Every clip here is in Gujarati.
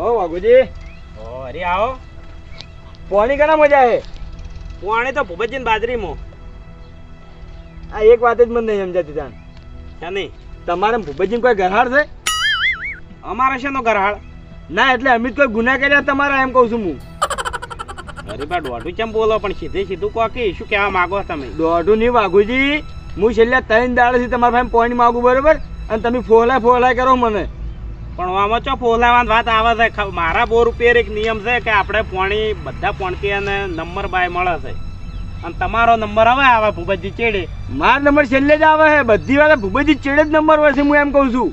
ઓ વાઘુજી. ઓ અરે આવો. પોણી ઘણા મજા હે? પોણી તો ભૂપતજીને બાજરીમાં. આ એક વાત જ મને નહીં સમજાતી તાન. ક્યાં નહીં તમારે ભૂપતજી કોઈ ગરહાડ છે? અમારે છે નો ગરહાળ? ના એટલે અમિત કોઈ ગુના કર્યા તમારા એમ કહું છું હું. અરે બા દોઢું ચમ બોલો? પણ સીધે સીધું કોકી શું કહેવા માંગો તમે? દોઢું નહીં વાઘુજી. હું છેલ્લા ત્રણ દાડેથી તમારા પાસે પોણી માગું બરોબર? અને તમે ફોલાય ફોહલાય કરો મને. પણ આમાં ચો ફોલાવાની વાત આવે છે મારા બોર ઉપર એક નિયમ છે કે આપણે પોણી બધા પોણકી અને નંબર બાય મળે છે. અને તમારો નંબર હવે આવે ભૂપતજી ચેડે. મારો નંબર છેલ્લે જ આવે છે બધી વાત ભૂપતજી ચેડે જ નંબર હોય છે હું એમ કહું છું.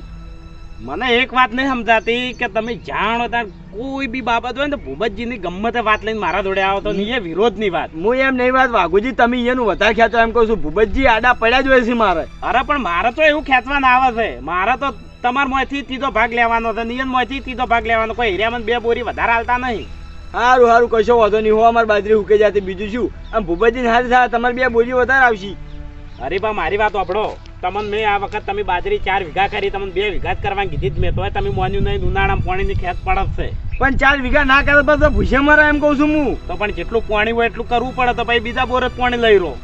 મને એક વાત નહીં સમજાતી કે તમે જાણો ત્યાં કોઈ બી બાબત હોય ને તો ભૂપતજીની ગમે તે વાત લઈને મારા જોડે આવો તો નહીં એ વિરોધની વાત. હું એમ નહીં વાત વાઘુજી તમે એનું વધારે ખેંચો એમ કહું છું. ભૂપતજી આડા પડ્યા જ હોય છે મારે. અરે પણ મારે તો એવું ખેંચવાના આવે છે. મારે તો તમારા મોંથી ત્રીજો ભાગ લેવાનો છે નિયન મોંથી ત્રીજો ભાગ લેવાનો કોઈ હીરામાં બે બોરી વધારે હાલતા નહીં. સારું સારું કશો વાંધો નહીં. હો અમારી બાજરી ઉકે જાતી બીજું શું? આમ ભૂપતજી હાથે થાય તમારે બે બોરી વધારે આવશે. અરે બા મારી વાત સાંભળો તમને મેં આ વખત તમે બાજરી ચાર વીઘા કરી તમને બે વીઘા જ કરવાની કીધી જ મેં તોય તમે મોન્યું નહીં ઉનાળામાં પાણીની ખેત પડશે પણ ચાર વીઘા ના કરે તો ભૂસે મારા એમ કહું છું હું. તો પણ જેટલું પાણી હોય એટલું કરવું પડે તો પછી બીજા બોરે પાણી લઈ રહ્યો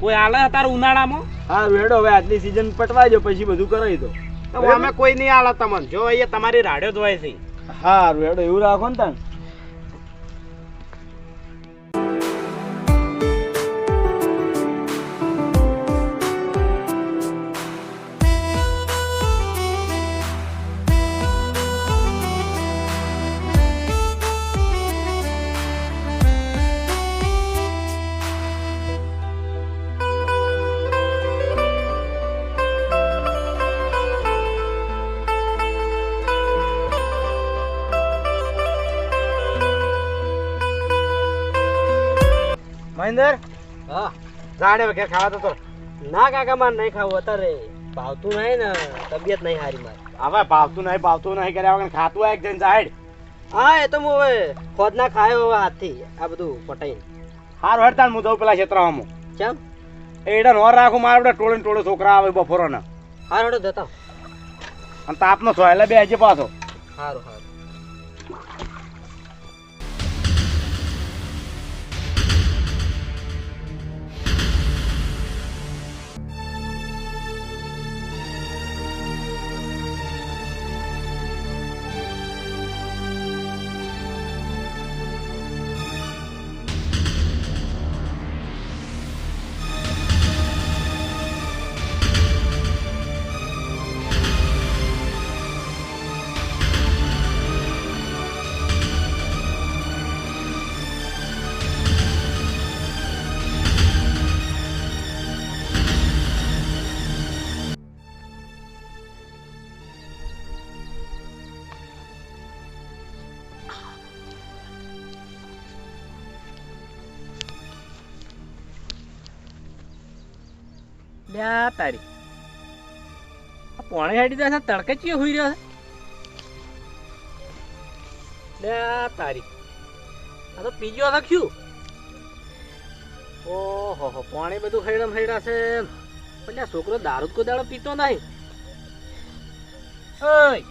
કોઈ હાલે અત્યારે ઉનાળામાં? હા વેડો હવે આટલી સિઝન પટવાઈ દો પછી બધું કરાવી દો. તો અમે કોઈ નહીં આલા તમને. જો અહીંયા તમારી રાડ્યો ધોવાય છે. હા હેડો એવું રાખો ને તાન. મહેન્દ્ર? હા. જાડે વગેરે ખાવા તો ના કાકા મારે નહીં ખાવું અત્યારે. ભાવતું નહીં ને તબિયત નહીં હારી મારી. હવે ભાવતું નહીં ભાવતું નહીં કર્યા વગર ખાતું એક જણ સાઈડ હા એ તો હું હવે ખોદ ના ખાયો હવે હાથથી આ બધું પટાઈને. હાર હેડતા હું દઉં પેલા ક્ષેત્રમાં કેમ એડા નો રાખું મારા બધા ટોળે ટોળે છોકરા આવે બપોરોના. હાર હડો જતા. અને તાપનો છો એટલે બે હજી પાછો. સારું સારું લ્યા તારી પોણે હેડી દે તડકે ચી હોઈ રહ્યો છે. તારી આ તો પીજો લખ્યું. ઓહો, હો, પાણી બધું હૈડમ હૈડા છે પણ આ છોકરો દારૂ કો દાડો પીતો નહીં. ઓય.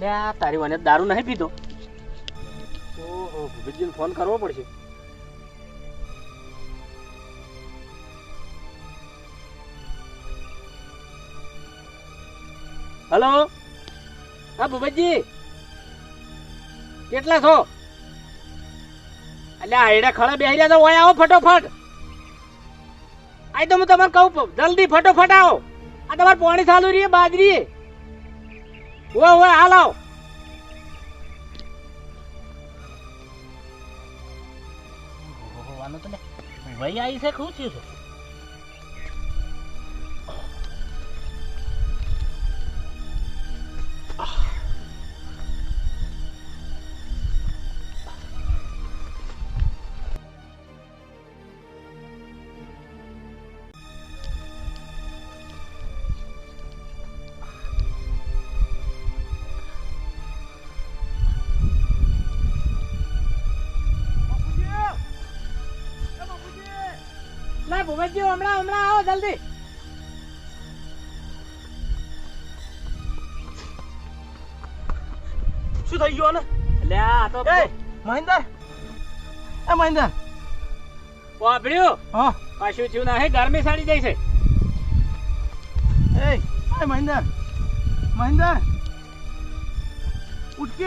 લ્યા તારી મને દારૂ નહીં પીતો ઓહો ભૂપતજીને ફોન કરવો પડશે. હલો? હા, ભૂપતજી. કેટલા છો? એટલે આયડા ખડા બેહી રહ્યા તો આવો ફટોફટ. આઈ તો હું તમારે કહું જલ્દી ફટોફટ આવો. આ તમારે પોણી ચાલુ રહી બાજરી હોય હોય હાલ આવો. ભાઈ આવી છે શું થયું છે? ભુવનજી હમણાં હમણાં આવો જલ્દી. શું થઈ ગયું ને એટલે આ તો મહેન્દર. એ મહેન્દર. વાપર્યું? હા. પાછું થયું ના. હે ગરમી સાડી જાય છે. એ એ મહેન્દર. મહેન્દર. ઉઠ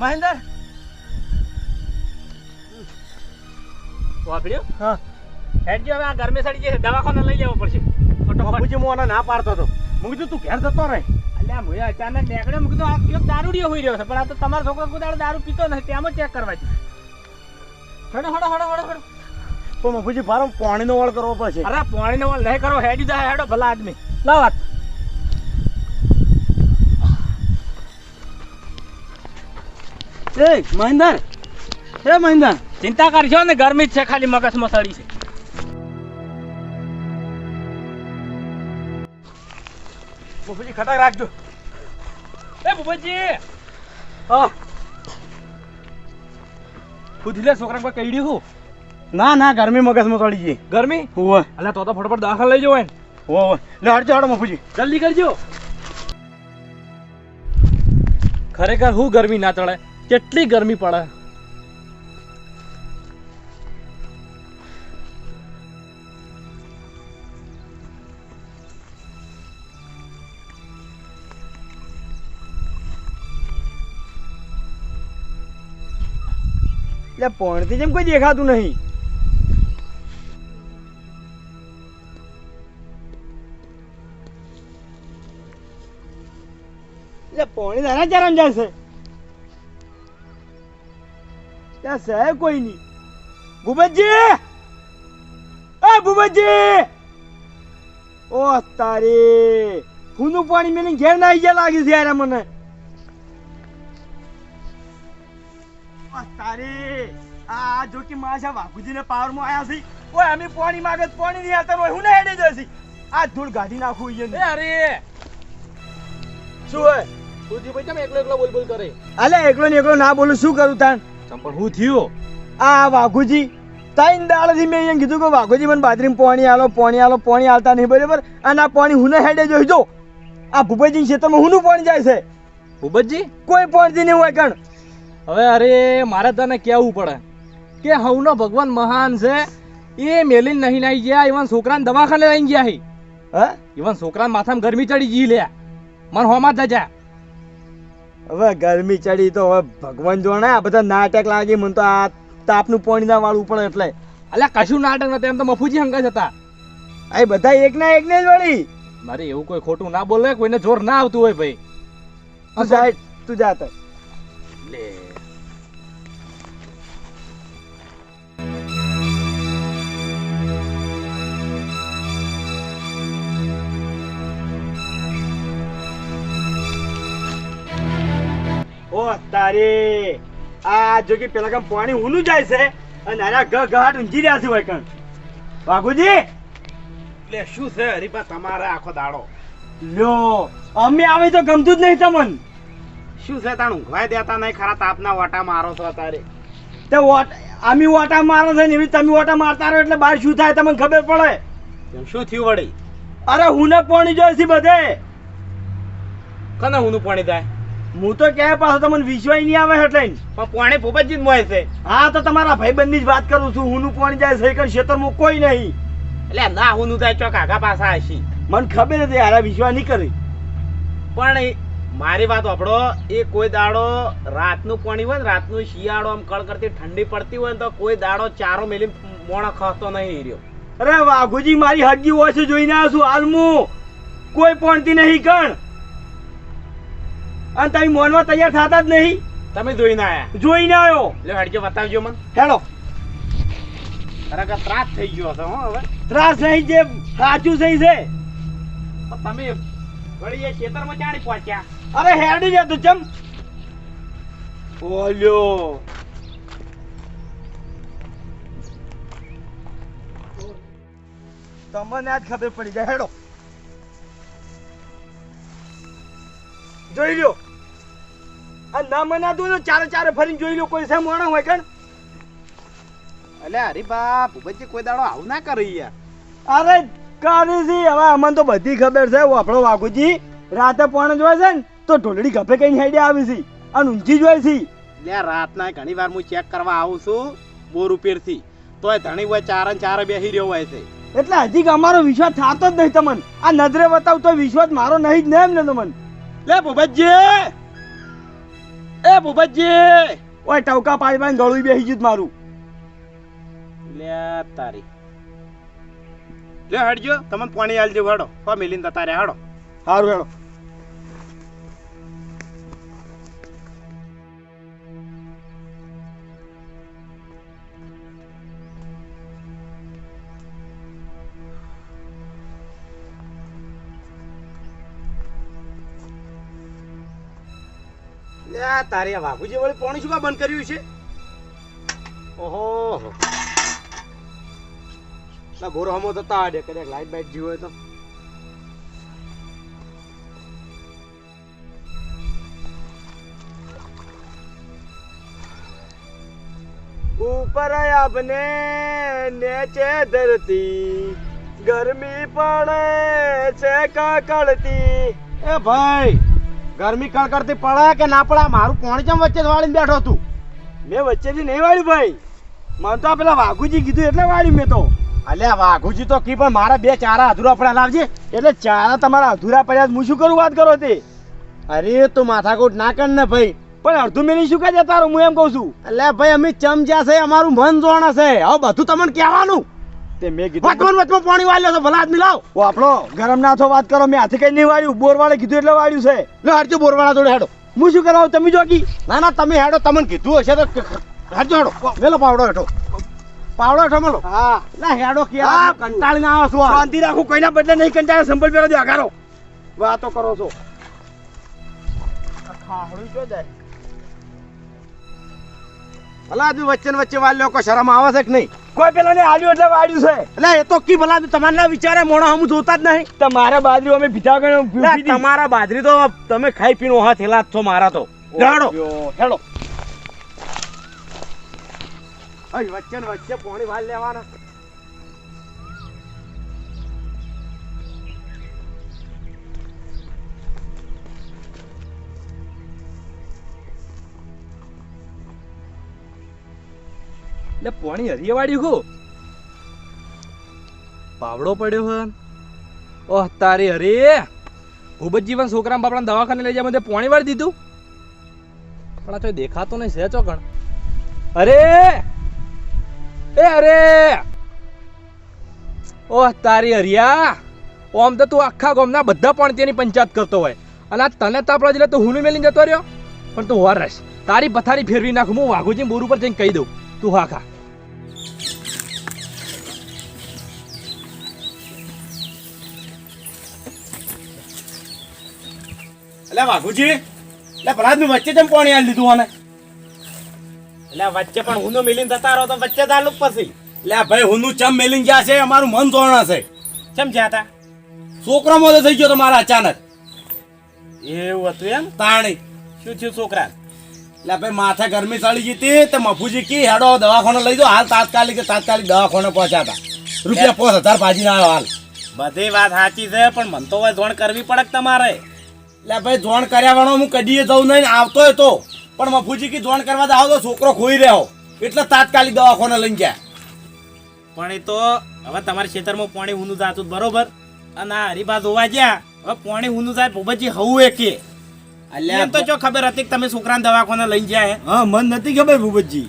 મહેન્દર. વાપર્યું? હા. હેડજો હવે આ ગરમી સડી જશે દવાખાને લઈ જવો પડશે. ફટોફટ. બાપુજી હું આને ના પાડતો હતો. હું કીધું તું ઘેર જતો રહે. અલ્યા મુએ અચાનક નીકળ્યો મેં કીધું આ કેમ દારૂડિયો હોઈ રહ્યો છે? પણ આ તો તમારો છોકરો કોઈ દાડો દારૂ પીતો નથી ત્યાં ચેક કરવા છે. હડો હડો હડો હડો હડો. તો બાપુજી મારો પાણીનો વાળ કરવો પડશે. અરે પાણીનો વળ નહીં કરો હેડી જાય હેડો ભલા આદમી. લાવ વાત. એ મહિન્દર. એ મહેન્દર. ચિંતા કરશો ને ગરમી જ છે ખાલી મગજમાં સડી છે. બાપુજી ખટાક રાખજો. એ હા. ખુદલે છોકરા કોઈ કઈડી હું? ના ના ગરમી મગજમાં ચડી ગઈ ગરમી? હોવે. અલ્યા તો તો ફટફટ દાખલ લઈ જવો ને. હોવે લે હટજો હડો બાપુજી. જલ્દી કરજો. ખરેખર હું ગરમી ના ચડે? કેટલી ગરમી પડે? એટલે પોણથી જેમ કોઈ દેખાતું નહીં. એટલે પોણી તારા ચાર જશે ત્યાં છે કોઈ નહીં. ભૂપતજી! એ, ભૂપતજી! ઓ તારી ફૂનું પાણી મેલી ઘેર ના આવી ગયા લાગે છે યાર મને. તારી. આ જો કે માશા બાપુજીને પાવરમાં આવ્યા છે ઓય અમે પાણી માગે પાણી નહીં આવતા હોય હું ના હેડે જશે આ ધૂળ ગાઢી નાખું એ અરે! શું હોય? ખુદી ભાઈ તમે એકલો એકલો બોલ બોલ કરે? અલે એકલો ને એકલો ના બોલું શું કરું તાન ચંપલ હું થયું? આ વાઘુજી ત્રણ દાડાથી મેં અહીંયા કીધું કે વાઘુજી મને બાજરીમાં પાણી આલો પાણી આલો પાણી આલતા નહીં બરાબર? અને આ પાણી હું ના હેડે જોઈજો આ ભૂપતજી ખેતરમાં હુંનું પાણી જાય છે. ભૂપતજી? કોઈ પાણી નહીં હોય કણ હવે અરે મારે તને કહેવું પડે કે હવનો ભગવાન મહાન છે એ મેલીને નહીં નાઈ ગયા ઇવન છોકરાને દવાખાને લઈ ગયા હી. હે? ઇવન છોકરાને માથામાં ગરમી ચડી ગઈ લે. મન હોમાં જ જા હવે ગરમી ચડી તો હવે ભગવાન જોણે આ બધા નાટક લાગી મને તો આ તાપનું પાણી ના વાળવું પડે એટલે. અલ્યા કશું નાટક નથી એમ તો મફુજી હંગા જ હતા. આ બધા એક ના એક ને જ વળી. મારે એવું કોઈ ખોટું ના બોલે કોઈને જોર ના આવતું હોય ભાઈ. તું જા તું જાતે. લે. ઓ તારે આ જો કે પેલા કામ પાણી ઊનું જાય છે અને આરા ગ ઘાટ ઊંઘી રહ્યા છે હોય કણ. બાગુજી એટલે શું છે હરીપા તમારે આખો દાડો? લો અમે આવે તો ગમતું જ નહીં તમને. શું છે તાણ ઊંઘવાય દેતા નહીં ખરા તાપના વાટા મારો છો તારે તે વોટ અમે વોટા મારો છે ને એવી તમે વોટા મારતા રહો એટલે બહાર શું થાય તમને ખબર પડે? શું થયું વળી? અરે હું ને પાણી જોઈ છે બધે. કને હું પાણી થાય? હું તો ક્યાંય પાછો તમને વિશ્વાસ નહીં આવે એટલે પણ પોણે ભૂપતજી જ મોય છે. હા તો તમારા ભાઈબંધની જ વાત કરું છું. હુંનું પાણી જાય છે કે ક્ષેત્રમાં કોઈ નહીં. એટલે ના હું થાય ચોક આગા પાછા હશી. મને ખબર હતી હારા વિશ્વાસ નહીં કરી. પણ મારી વાત આપણો એ કોઈ દાડો રાતનું પાણી હોય ને રાતનું શિયાળો આમ કળકરતી ઠંડી પડતી હોય ને તો કોઈ દાડો ચારો મેલી મોણા ખસતો નહીં રહ્યો. અરે વાઘુજી મારી હડગી હોય છે જોઈને આવ્યો છું હાલ હું કોઈ પહોંચતી નહીં કણ. અને તમે મોનમાં તૈયાર થતા જ નહીં. તમે જોઈને આયા. જોઈને આવ્યો. એટલે હડકે બતાવજો મને. ખરેખર ત્રાસ થઈ ગયો હતો હવે. ત્રાસ નહીં જે સાચું થઈ છે. તમે વળી એ ખેતરમાં ચાણી પહોંચ્યા? અરે હેડી જતો ચમ ઓલ્યો. તમને આજ ખબર પડી જાય. હેડો. જોઈ લ્યો. આ ના મનાતું તો ચારે ચારે ફરીને જોઈ લ્યો કોઈ છે મોણો હોય કણ એટલે હરીબા ભૂપતજી કોઈ દાડો આવું ના કરી યાર. અરે કારીજી હવે અમને તો બધી ખબર છે. આપણો વાઘુજી રાતે પણ જોવે છે ને તો ઢોલડી ગભે કઈ હેડે આવી છે અને ઊંચી જોઈ છે. લે રાતના ઘણી વાર હું ચેક કરવા આવું છું બોરથી તોય ધણી હોય ચાર ને ચાર બેસી રહ્યો હોય છે. એટલે હજી અમારો વિશ્વાસ થતો જ નહીં તમને. આ નજરે બતાવ તો વિશ્વાસ મારો નહીં જ ને એમ ને તમને. લે ભૂપતજી! એ ભૂપતજી! ઓય ટવકા પાડી પાડી ગળું બેસી ગયું મારું. લે તારી. લે હાડજો. તમને પાણી આલજો હાડો. હો તારે હાડો. સારું હેડો. તારી આ વળી પાણી શું બંધ કર્યું છે? ઓહો. ના ગોરો હમો થતા આડે કદાચ લાઈટ બાઈટ જીવો તો. ઉપર આપને નેચે ધરતી, ગરમી પડે છે કાકળતી. એ ભાઈ ગરમી કડકડતી પડે કે ના પડે મારું પાણી ચમ વચ્ચે વાળીને બેઠો તું? મેં વચ્ચેથી નહીં વાળ્યું ભાઈ. મને તો આ પેલા વાઘુજી કીધું એટલે વાળ્યું મેં તો. અલ્યા વાઘુજી તો કી પણ મારા બે ચારા અધૂરા પડ્યા લાવજે. એટલે ચારા તમારા અધૂરા પડ્યા. હું શું કરું વાત કરો તે? અરે તું માથાકૂટ ના કર ને ભાઈ. પણ અડધું મેલી શું કાજે તારું હું એમ કહું છું. અલ્યા ભાઈ અમે ચમચ્યા છે અમારું મન જોણ છે હવે બધું તમને કહેવાનું. તે મેં કીધું વચમાં વચમાં પાણી વાળ્યો છે ભલા આદમી લાવ. ઓ આપણો ગરમ ના થો વાત કરો મેં હાથે કઈ નહીં વાળ્યું. બોર વાળે કીધું એટલે વાળ્યું છે. લે હરજો બોરવાળા જોડે હેડો. હું શું કરાવું તમે જોકી ના ના તમે હેડો તમને કીધું હશે તો હરજો હેડો. વેલો પાવડો હેઠો. પાવડો હેઠો મેલો. હા. ના હેડો કે હા. કંટાળી ના આવો છું. આ. શાંતિ રાખું કોઈના બદલે નહીં કંટાળે સંભળ પેલો દે અગારો વાતો કરો છો. ખાહડું જો જાય. ભલા વચ્ચે વચ્ચે વાળ્યો કોઈ શરમ આવે છે કે નહીં? કોઈ પેલા ને આલ્યું એટલે વાળ્યું છે. એટલે એ તો કી ભલા તમારે ના વિચારે મોણો હમ જોતા જ નહીં. તમારા બાજરી અમે ભીતા ગયો તમારા બાજરી તો તમે ખાઈ પીને ઓહા થેલા છો મારા તો. ડાડો હેડો. વચ્ચે વચ્ચે પોણી વાળ લેવાના. એટલે પોણી હરીએ વાળ્યું હો. પાવડો પડ્યો હે. ઓહ, તારી હરે. ભૂપત પણ છોકરા બાપડા દવાખાને લઈ જાય મને પાણી વાળી દીધું. પણ આ તો દેખાતો નહીં છે ચોકણ અરે! એ, અરે! ઓહ, તારી હરિયા. ઓમ તો તું આખા ગામના બધા પણ તેની પંચાયત કરતો હોય. અને આ તને તાપડા એટલે તું હું મેલીને જતો રહ્યો? પણ તું વરસ તારી પથારી ફેરવી નાખું. હું વાઘુજી બોર ઉપર જઈને કહી દઉં. તું હા ખા એટલે વાઘુજી એટલે આદમી વચ્ચે જેમ પાણી આલી લીધું આને? એટલે વચ્ચે પણ હું મિલીન જતા રહો તો વચ્ચે તાલુક પછી. એટલે ભાઈ હું ચમ મેલીન જ્યાં છે અમારું મન જોણા છે. ચમ જ્યાં હતા છોકરો મોદો થઈ ગયો તો મારા અચાનક. એવું હતું એમ? તાણી. શું થયું છોકરા એટલે ભાઈ માથે ગરમી ચડી ગઈ હતી તો મફુજી કી હેડો દવાખાને લઈ દો હાલ તાત્કાલિક તાત્કાલિક દવાખાને પહોંચ્યા હતા રૂપિયા પાંચ હજાર ભાજી ના હાલ. બધી વાત સાચી છે પણ મન તો હવે જોણ કરવી પડે તમારે? એટલે ભાઈ જોણ કર્યા વાળો હું કદીએ જઉં નહીં આવતો તો. પણ મફુજી કી જોણ કરવા જાવ તો છોકરો ખોઈ રહ્યો. એટલે તાત્કાલિક દવાખાને લઈને ગયા. પણ એ તો હવે તમારા ખેતરમાં પાણી ઊંધું જાતું બરોબર. અને આ હરીબા જોવા ગયા હવે પાણી ઊંધું જાય ભોબજી હવું એ કે એમ તો જો ખબર હતી કે તમે છોકરાને દવાખાને લઈ જાય હે. મન નથી ખબર ભૂપતજી.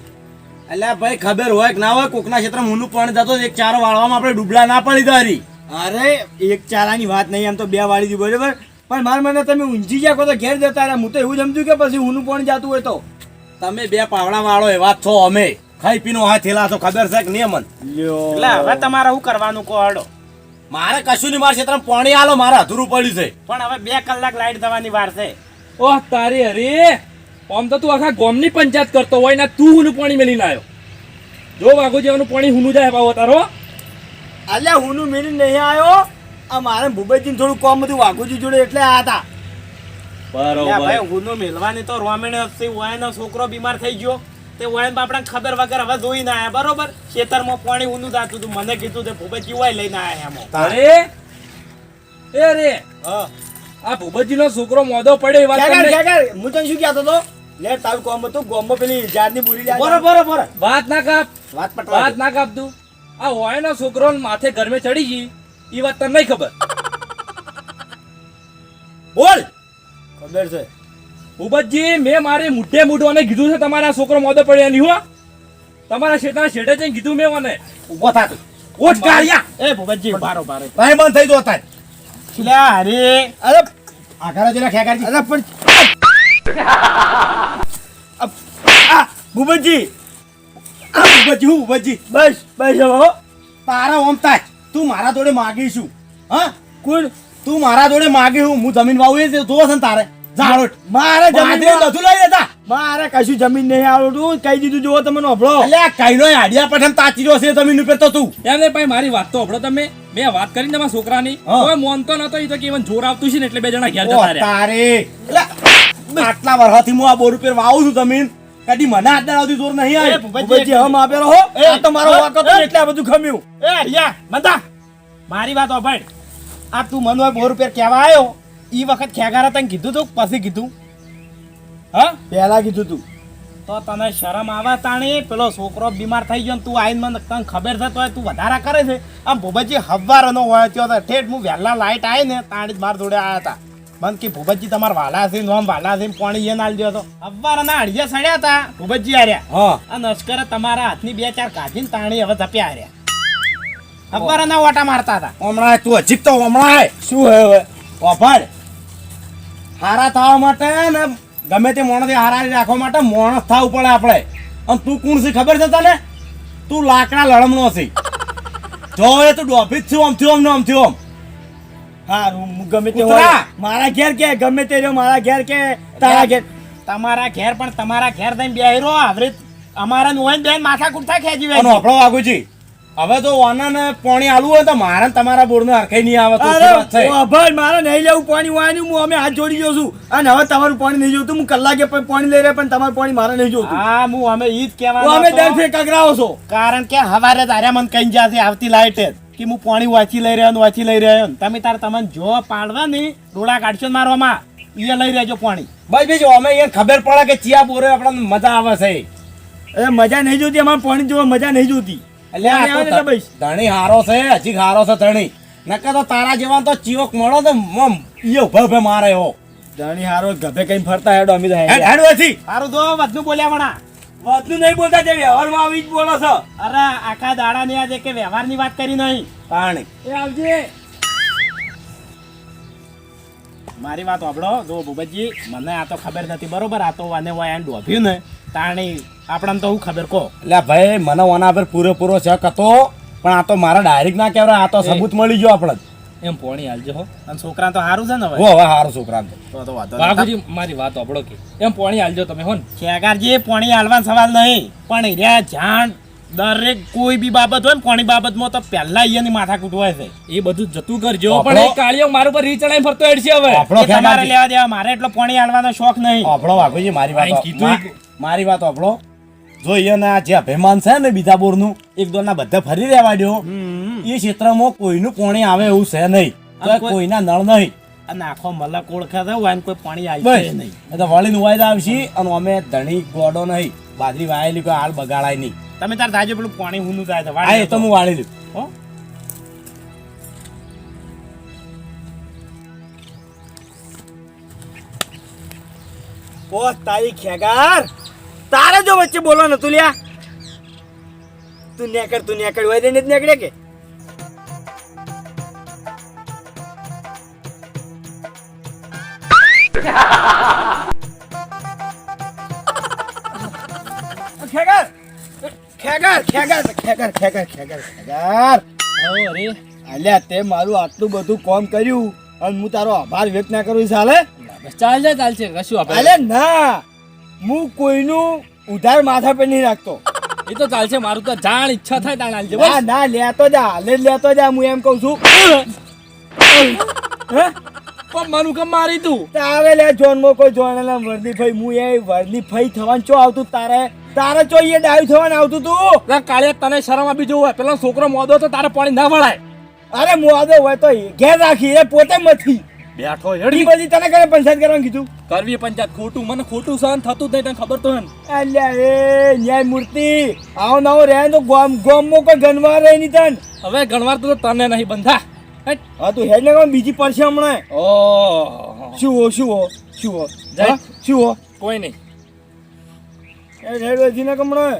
એટલે ભાઈ ખબર હોય કે ના હોય કોકના ક્ષેત્રમાં હુનું પણ જતો એક ચારો વાળવામાં આપણે ડૂબલા ના પડી તારી. અરે એક ચારાની વાત નહીં આમ તો બે વાળી દી બરાબર? પણ મારા મને તમે ઊંઝી કહો તો ઘેર જતા રહ્યા. હું તો એવું જમતું કે પછી ઊનું પણ જાતું હોય તો. તમે બે પાવડા વાળો એવા છો અમે. ખાઈ પીનો હા થેલા છો ખબર છે કે નહીં મન એટલે હવે તમારે શું કરવાનું કહો હડો મારે કશું નહીં મારા ક્ષેત્રમાં પાણી આલો મારે અધૂરું પડ્યું છે. પણ હવે બે કલાક લાઈટ થવાની વાર છે. ઓહ તારી અરે આમ તો તું આખા ગામની પંચાયત કરતો હોય ને તું હુનું પાણી મેલી લાયો જો વાઘો જેવાનું પાણી હુનું જાય બાબો તારો. અલ્યા હુનું મેલી નહીં આવ્યો આ મારે ભૂપેજી થોડું કોમ બધું વાઘુજી જોડે એટલે આ હતા. બરોબર. ભાઈ ઊંધું મેલવાની તો રોમેણ વાયનો છોકરો બીમાર થઈ ગયો. તે વાયન બાપડા ખબર વગર હવે જોઈ ના આયા બરોબર? ખેતરમાં પાણી હુનું જાતું હતું. મને કીધું તે ભૂપેજી હોય લઈને આયા એમાં. અરે એ રે હા. આ ભૂપતજીનો છોકરો મોદો પડે એ વાત હું તને શું કહેતો હતો? લે તારું કોમ હતું ગોમમાં પેલી ઝાડની બુરી લે વાત ના કાપ. વાત પટવા વાત ના કાપ તું. આ હોયનો છોકરો માથે ગરમે ચડી ગઈ એ વાત તને નહીં ખબર. બોલ. ખબર છે. ભૂપતજી મેં મારે મુઠ્ઠે મૂઠવાને કીધું છે તમારા છોકરો મોદો પડ્યો નહીં હો. તમારા શેઠા શેઠે જઈને કીધું મેં મને. ઊભો થા તું. કાળિયા એ ભૂપતજી બારો બારો ભાઈ બંધ થઈ દો તાર. અરે અરે આ ઘરે જઈને ખેગારજી અરે પણ અપ, આ, ભૂપતજી. હું બસ બસ હવે હો. તારા ઓમ તાજ. તું મારા જોડે માગીશું. હા? કોણ? તું મારા જોડે માગી હું. હું જમીન વાવું એ જોવો છે ને તારે. ઝાડોટ મારે જમીન જમીન બધું લઈ લેતા મારે કશું જમીન નહીં આવડતું. કઈ દીધું જુઓ તમે નોભળો અલ્યા કઈનો આડિયા પઠન રહ્યો છે જમીન ઉપર તો તું. એમ ભાઈ મારી વાત તો હભળો તમે. મેં વાત કરીને તમારા છોકરાની હા. કોઈ મોનતો નતો એ તો કે even જોર આવતું છે ને એટલે બે જણા ઘેર જતા રહ્યા. તારે. આટલા વર્ષથી હું આ બોર ઉપર વાવું છું જમીન. કદી મને આટલા આવતી જોર નહીં આવે. ભૂપતજી હમ આપેલો હો. આ તો મારો એ, વાંક હતો એટલે આ બધું ખમ્યું. એ હરિયા મંતા મારી વાત સાંભળ આ તું મન હોય બોર ઉપર કહેવા આવ્યો ઈ વખત ખેગારા તને કીધું તું પછી કીધું? હા? પહેલા કીધું તું. તો તને શરમ આવે તાણી? પેલો છોકરો બીમાર થઈ ગયો ને તું આઈને મને તને ખબર છે તો તું વધારા કરે છે. આમ ભૂપતજી હવારનો હોય તો ઠેઠ હું વહેલા લાઈટ આવી ને તાણી જ માર જોડે આવ્યા હતા. મને કે ભૂપતજી તમારા વાલા છે નોમ વાલા છે પાણી એ નાલ દો તો. હવારના અડિયા સડ્યા હતા ભૂપતજી આર્યા હા. આ નસ્કરે તમારા હાથની બે ચાર કાઢીને તાણી હવે ધપ્યા હાર્યા. હવારના ઓટા મારતા હતા. હમણાં તું હજી તો હમણાં શું હે હવે? ઓફર હારા થવા માટે ને ગમે તે માણસથી હારા રાખવા માટે મોણસ થવું પડે આપણે. અને તું કોણ છે ખબર છે તને? તું લાકડા લડમણો છે. જો એ તું ડોફી જ છું આમ થયું આમ થયું આમ. હું ગમે તે. હોય. મારા ઘેર કે ગમે તે રહ્યો મારા ઘેર કે તારા ઘેર. તમારા ઘેર પણ તમારા ઘેર થઈને બેહરો આવરે અમારા નું હોય બેન માથા કુર્તા ખેંચી આપણો વાગુ છે હવે તો વાનાને પાણી આલવું હોય તો મારે તમારા બોરને હરખાઈ નહીં આવે અરે ભાઈ મારે નહીં લેવું પાણી વાયનું હું અમે હાથ જોડી ગયો છું. અને હવે તમારું પાણી નહીં જોતું હું કલાકે પાણી લઈ રહ્યા પણ તમારું પાણી મારે નહીં જોતું. હા હું અમે ઈ જ તો અમે દર ફેર કગરાવો છો. કારણ કે હવારે તારે મને કઈ જશે આવતી લાઈટે કે હું પાણી વાંચી લઈ રહ્યો વાંચી લઈ રહ્યો તમે તાર તમને જો પાડવા નહીં ડોળા કાઢશો મારવામાં એ લઈ રહેજો પાણી. બસ બીજું અમે એ ખબર પડે કે ચિયા બોરે આપણને મજા આવે છે. એ મજા નહીં જોતી અમારે પાણી જોવા મજા નહીં જોતી. તો. ધણી હારો છે હજી હારો છે ધણી. નકા તો તારા જેવા તો ચીવક મળો ને મમ ઈયો ઊભા મારે હો. ધણી હારો ગભે કઈ ફરતા હેડો અમે તો હેડ. હેડ વેથી. સારું તો વધુ બોલ્યા વણા. વધુ નહીં બોલતા જે વ્યવહારમાં આવી જ બોલો છો. અરે આખા દાડા ની આજે કે વ્યવહારની વાત કરી નહીં. પાણી એ આવજે. મારી વાત સાંભળો જો ભૂપતજી મને આ તો ખબર નથી. બરોબર આ તો હોય આને ડોભ્યું ને. તાણી આપણને તો હું ખબર કો એટલે ભાઈ મને ઓના પર પૂરેપૂરો શક હતો પણ આ તો મારા ડાયરેક્ટ ના કહેવાય આ તો સબૂત મળી ગયો આપણે એમ પોણી હાલજો હો. અને છોકરા તો સારું છે ને હો હવે હવે હારો છોકરા તો. તો નહીં. બાપુજી મારી વાત સાંભળો કે. એમ પોણી હાલજો તમે હો ને. ખેગારજી પોણી હાલવાનો સવાલ નહીં. પણ રહ્યા જાણ દરેક કોઈ બી બાબત હોય ને પાણી બાબતમાં તો પહેલા અહીંયાની માથા કૂટવાય છે. એ બધું જતું કરજો પણ એ કાળિયો મારું પર રીચડાઈ ફરતો હેડશે હવે. આપણો તમારે લેવા દેવા મારે એટલો પાણી હાલવાનો શોખ નહીં. આપણો વાઘુજી મારી વાત કીધું મારી વાત આપણો જો અભિમાન છે ને બીજા બોરનું એક દોરના બધા ફરી રહેવા દો. એ ક્ષેત્રમાં કોઈનું પાણી આવે એવું છે નહીં. કોઈના નળ નહીં. અને આખો મલક ઓળખા થયો હોય કોઈ પાણી આવી નહીં. એટલે તો વળીને વાયદા આવશે અને અમે ધણી ગોડો નહીં. બાજરી વાયેલી કોઈ હાલ બગાડાય નહીં. તમે તાર તાજે પેલું પાણી ઊનું થાય તો વાળી તો હું વાળી લીધું હો? ઓ તારી ખેગાર! તારે જો વચ્ચે બોલવા તું લ્યા. તું નેકડ તું નેકડ હોય ને જ નેકળે કે? ખેગાર ખેગાર ખેગાર ખેગાર ખેગાર ખેગાર ખેગાર. અરે. અલ્યા તે મારું આટલું બધું કામ કર્યું અને હું તારો આભાર વ્યક્ત ના કરું ચાલે ચાલશે ચાલશે. કશું અલે ના. હું કોઈનું ઉધાર માથા પર નહીં રાખતો. એ તો ચાલશે મારું તો જાણ ઈચ્છા થાય તાણ હાલજે ના ના લેતો જા હાલે લેતો જા હું એમ કહું છું? પણ મારું કેમ મારી તું? તારે લે જોનમાં કોઈ જોવાના વરની ફઈ હું એ વરની ફઈ થવાનું ચો આવતું તારે? તારે ચો એ ડાયું થવાનું આવતું તું? ના કાળિયા તને શરમ આપી જોવું હોય પેલો છોકરો મોદો તો તારે પાણી ના વળાય. અરે મોદો હોય તો ઘેર રાખી એ પોતે મથી બેઠો હેડી. બધી તને કરે પંચાયત કરવાનું કીધું? કરવી પંચાયત ખોટું મને ખોટું સહન થતું જ નહીં તને ખબર તો હે ને. અલ્યા એ ન્યાય મૂર્તિ આવો નવો રહે તો ગોમ ગોમમાં કોઈ ગણવાર રહે નહીં તન. હવે ગણવાર તો તને નહીં બંધા. હા તું હેડ ને કોણ બીજી પડશે હમણાં. ઓહ શું હો શું હો શું હો? જાય. શું હો? કોઈ નહીં. હેડ હેડ વધી ને હમણાં